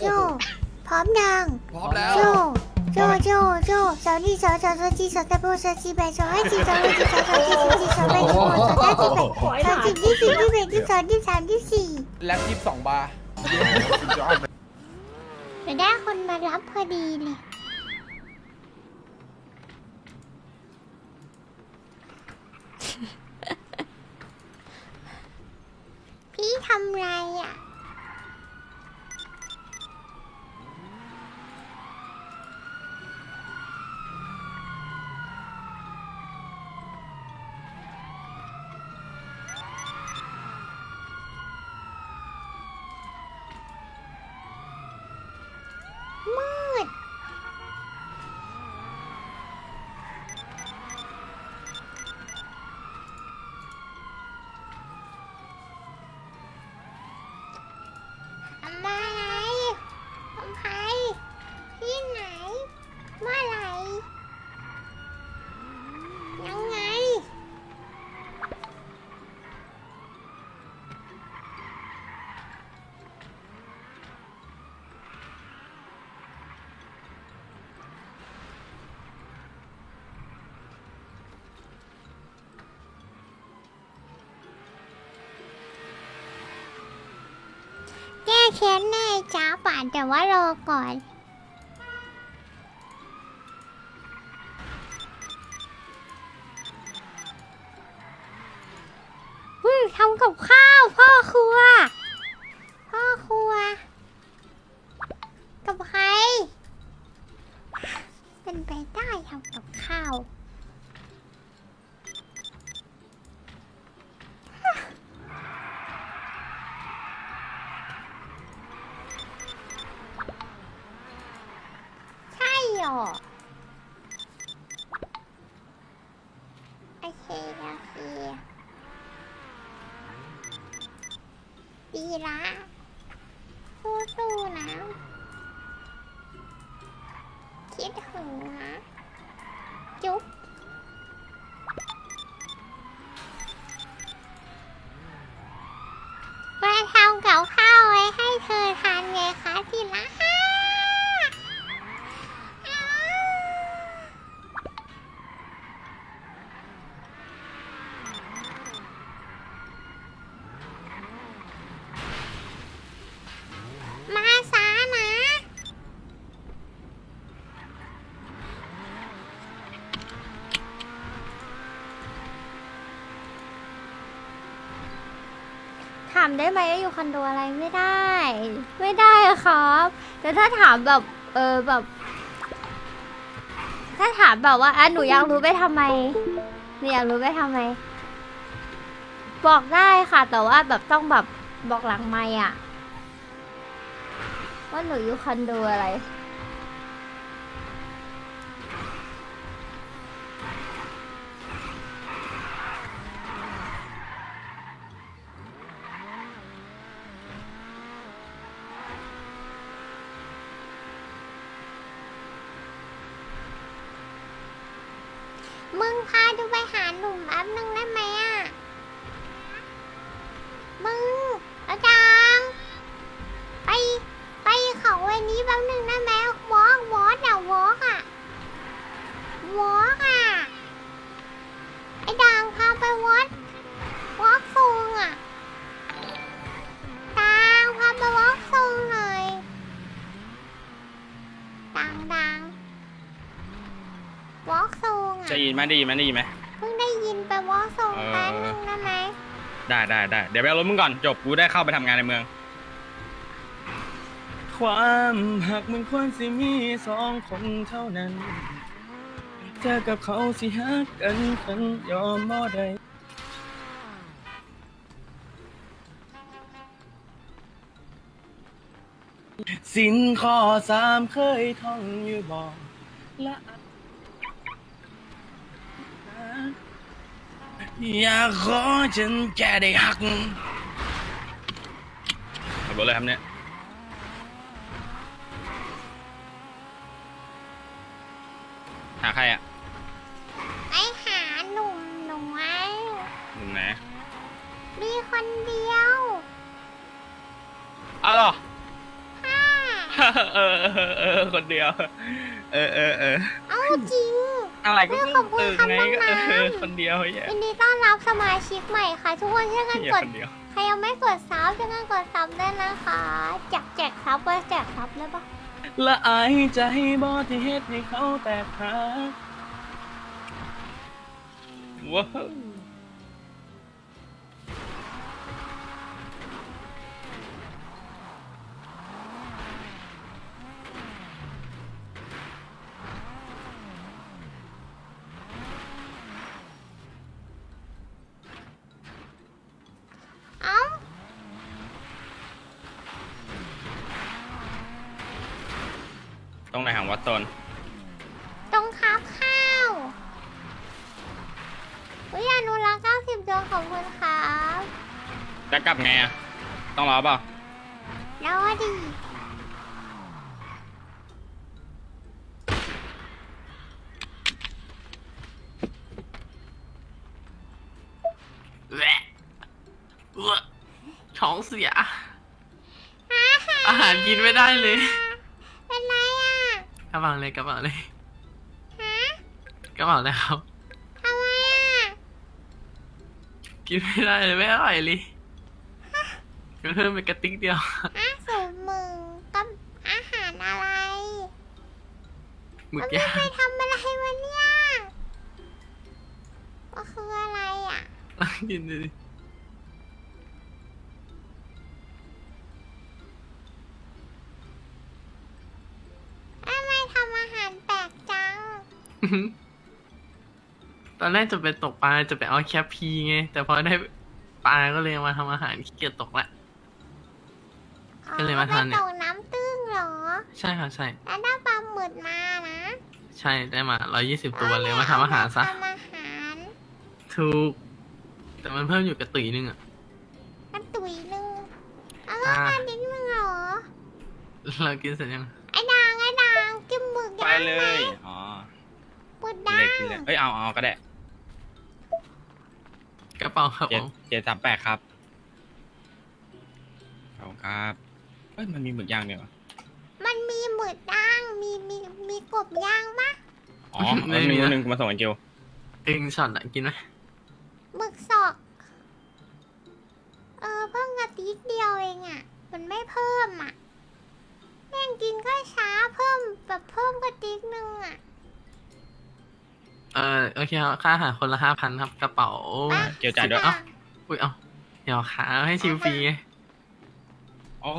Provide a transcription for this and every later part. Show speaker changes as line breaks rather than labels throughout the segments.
โจ พร้อมยัง
พร้อมแล้ว
โจ โจ โจ โจสาวนี่สาวสาวสาวจีสาวตะโบสาวจีแบสาวไอจีสาวไอจีสาวสาวจีสาวจีสาวแบสาวสาวจีแบสาวจีที่สี่ที่แปดที่สองที่สามที่สี่
แล็บยี่สิบสองบาร์
เดี๋ยวได้คนมารับพอดีเลยพี่ทำไรอะ มืด ทำอะไรทำใครที่ไหน เมื่อไหร่ ยังไง แค้นแน่จ้าป่านแต่ว่ารอก่อน อืมทำกับข้าวพ่อครัว ใช่หรอ โอเคโอเคดีละสู้ๆนะ คิดถึงนะ จุ๊บมาทำกับข้าวไว้ให้เธอทานไงคะที่รัก มาสานะ ถามได้ไหมว่าอยู่คอนโดอะไรไม่ได้ ไม่ได้ครับ แต่ถ้าถามแบบ เออแบบ ถ้าถามแบบว่าอะหนูอยากรู้ไปทำไมหนูอยากรู้ไปทำไม บอกได้ค่ะ แต่ว่าแบบต้องแบบบอกหลังไม่อะ ว่าหนูอยู่คอนโดอะไร มึงพาดูไปหาหนุ่ ซูงอะ
จะยินไหมได้ยินไหมได้ยินไหม
เพิ่งได้ยินไปวอล์กซูง
เออ
แป๊บนึงได้ไหม
ได้ได้ได้เดี๋ยวไปเอารถมึงก่อนจบกูได้เข้าไปทำงานในเมือง ความหักมันควรสิมีสองคนเท่านั้น เธอกับเขาสิฮักกันฉันยอมบ่ได้สินข้อสามเคยท่องอยู่บอกและอ ยากขอฉันแค่ได้หักขับรถเลยครับเนี่ย หาใครอะ
ไปหาหนุ่มหนุ่มไว้
หนุ่มไหน
มีคนเดียว
อ้าวเหรอ
ค่ะ
เออเออเออคนเดียว เออเออเออ
เอ้าจริง
อะไรก็
เฮ้
เพิ่
ย
ง
ขอบคุณ
ตื่น
ครับ
ไงก็
น้อง
เออ
น้ำ
คนเดียวไอ้เหี้ย
ยินดีต้อนรับสมาชิกใหม่ค่ะ ทุกคนช่วยกัน
เหี้ย
กด
คนเดียว
ใครยังไม่กดซับช่วยกันกดซับด้วยนะคะแจกแจกซับไว้แจกซับเลยปะ
ละอายใจบ่ที่เฮ็ดให้เขาแตกหักว้าว
เอ้า
ต รงไหนของวัดโซน
ตรงครับข้าววิยานุรักษ์90ดวงขอบคุณครับ
จะกลับไงอะต้องรอเปล่า
แล้วดี
แหละอ้วกท้องเสีย
อาหาร
อาหารกินไม่ได้เลย
เป็นไรอะ
กระเป๋าเลยกระเป๋าเลย
ฮะ
กระเป๋าเลยครับ
ทำไมอะ
กินไม่ได้เลยไม่อร่อยเลยมันเพิ่มเป็นกระติกเดียว
อาสูตรมึงกับอาหารอะไร
หมึ
มั
ก
นไม่
ย่าง
เคยทำอะไรวะเนี่ยก็คืออะไรอะ
ลองกินดูดิ ตอนแรกจะไปตกปลาจะไปเอาแคปพีไง แต่พอได้ปลาก็เลยมาทำอาหารขี้เกียจตกละ ก็เลยมาทานเนี่ย
ไปตกน้ำตื้งเหรอ
ใช่ค่ะใช่
แล้วได้ปลาหมึกมานะ
ใช่ได้มาร้อยี่สิบตัวเลยมาทำอาหารซะ
ทำอาหาร
ถูก แต่มันเพิ่มอยู่กระตุยนึงอะ
กระตุยหนึงเอาแล้ว
อ่า
มาดิ้งมึงเหรอ
เรากินเสร็จยัง
ไอ้ดางไอ้ดางกินหมึก
ไป
ย่าง
เล
ไหม
ยอ๋อ
หมึก
กิน
ดา
เลย
ง
กินเลยเอ้ยเอาเอาก็ได้
กระเป๋าครับผ
เจ็ด
ม
เจ็ดสามแปดครับขอบคุณครับเอ้ยมันมีหมึกย่างเนี่ยวะ
มันมีหมึกดางมีมีมีกบย่างปะ
อ๋อเออหนึ่งหนึ่งมาส่งไอ้เกียว
ตึงช็อตอะกินไหม
หมึกสอก เออเพิ่มกระติกเดียวเองอะ มันไม่เพิ่มอะแม่งกินก็ช้าเพิ่มแบบเพิ่มกระติกนึงอะ
เออโอเคครับค่าอาหารคนละห้าพันครับกระเป๋า
ไป
เกียวจ่ายด้วย
เอ้าอุ้ยเอาเดี๋ยวขาให้ชิมฟรีไง
อ๋อ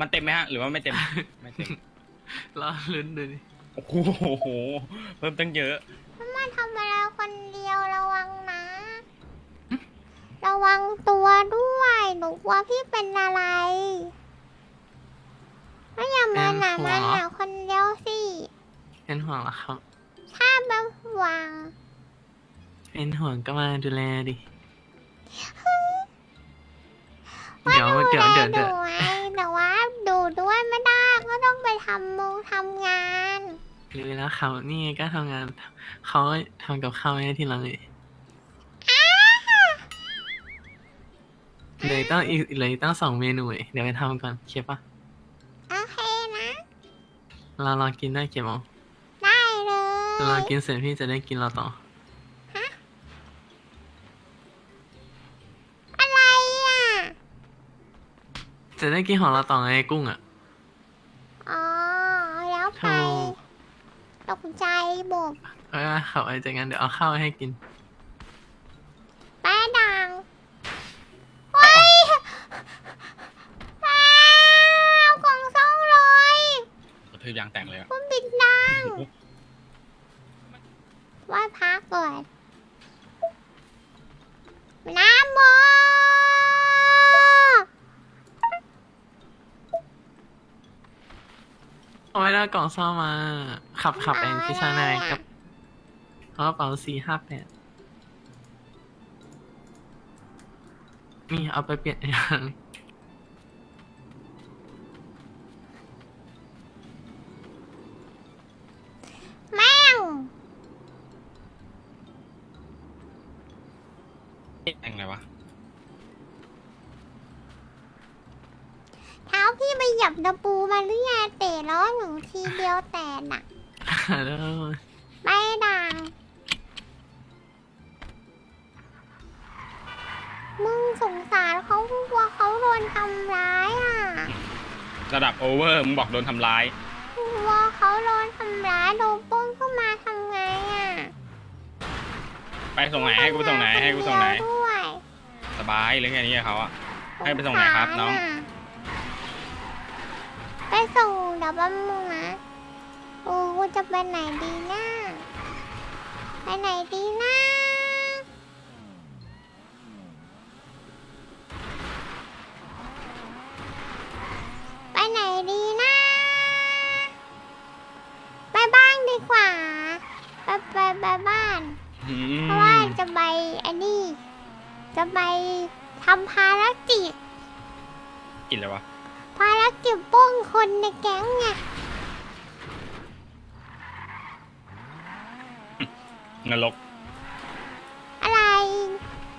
มันเต็มไหมฮะ หรือว่าไม่เต็ม ไม่เต็ม
รอลุ้นดูดิ
โอ้โห เพิ่มตั้งเยอะ
มันมาทำอะไรคนเดียวระวังนะ ระวังตัวด้วยหนูกลัวพี่เป็นอะไรไม่อย่ามาหนามาหนาคนเดียวสิ
เป็นห่วงเหรอครับ
ถ้าแบบหวัง
เป็นห่วงก็มาดูแลดิ เดี๋ยวเดี๋ยวเดี๋ยว
ดู
เดี๋ยว
ไงแต่ว่าดูด้วยไม่ได้ก็ต้องไปทำมงทำงาน
รู้แล้วเขานี่ก็ทำงานเขาทำกับข้าวให้ที่หลังเลยเลยต้องอีกเลยต้องสองเมนูเองเดี๋ยวไปทำก่อนเคปะ
โอเคนะ
เรารอกินได้กี่โมง
ได้ เว
เรากินเสร็จพี่จะได้กินเราต่อ
อะไรอะ
จะได้กินของเราต่อไงกุ้งอะ
อ๋อ แล้วไป
ถูก
ตกใจบก
เออเขาไอ้จากงั้นเดี๋ยวเอาข้าวให้กิน
แป้ดังเฮ้ยอ้าวของเศร้าเลย
กระทืบยางแต่งเลยอะ
คุณบิดดัง ไหว่าพักก่อนน้ำโม
เอาไว้แล้วกล่องซ่อมมา ขับขับเองพี่ชายนายกับกระเป๋าสี่ห้าแปดนี่เอาไปเปลี่ยนอย่าง
แม่ง
แต่งอะไรวะ
เท้าพี่ไปเหยียบตะปูมาหรือไงเตล้อหนูทีเดียวแต่น่ะ
แล้ว
ไม่ดัง มึงสงสารเขากลัวเขาโดนทำร้ายอะ
ระดับโอเวอร์มึงบอกโดนทำร้าย
กลัวเขาโดนทำร้ายโดนปล้นขึ้นมาทำไงอะ
ไปส่งไหนให้กูไปส่งไหนให้กูส่งไหน
ทำาคเดียวด้วย
สบายเรื่องแค่นี้กับเขาอะให้ไปส่งไหนครับน้อง
สงสาระไปส่งเดี๋ยวแป๊บนึงนะ โอ้กูจะไปไหนดีนะไปไหนดีนะไปไหนดีนะไปบ้านดีกว่าไปไปไปบ้าน
อื
เพราะว่า
ม
จะไปอันนี้ จะไปทำภารกิจ
กินเลยวะ
ภารกิจปล้นคนในแก๊งไง
นรก
อะไร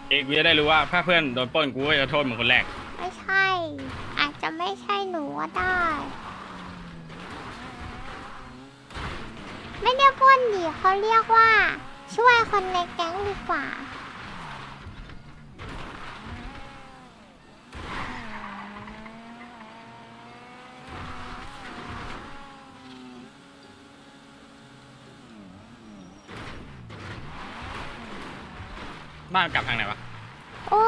เอกกูจะได้รู้ว่าถ้าเพื่อนโดนปล้นกูก็จะโทษมึงคนแรก
ไม่ใช่ อาจจะไม่ใช่หนูก็ได้ ไม่ได้ปล้นดิเขาเรียกว่า ช่วยคนในแก๊งดีกว่า
บ้านกลับทางไหนวะ
โอ้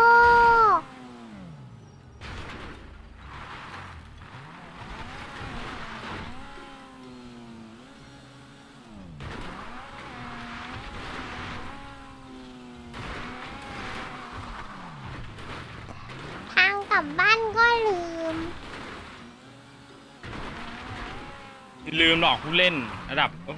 ทางกลับบ้านก็ลืม
ลืมหลอกผู้เล่นระดับโอ้ย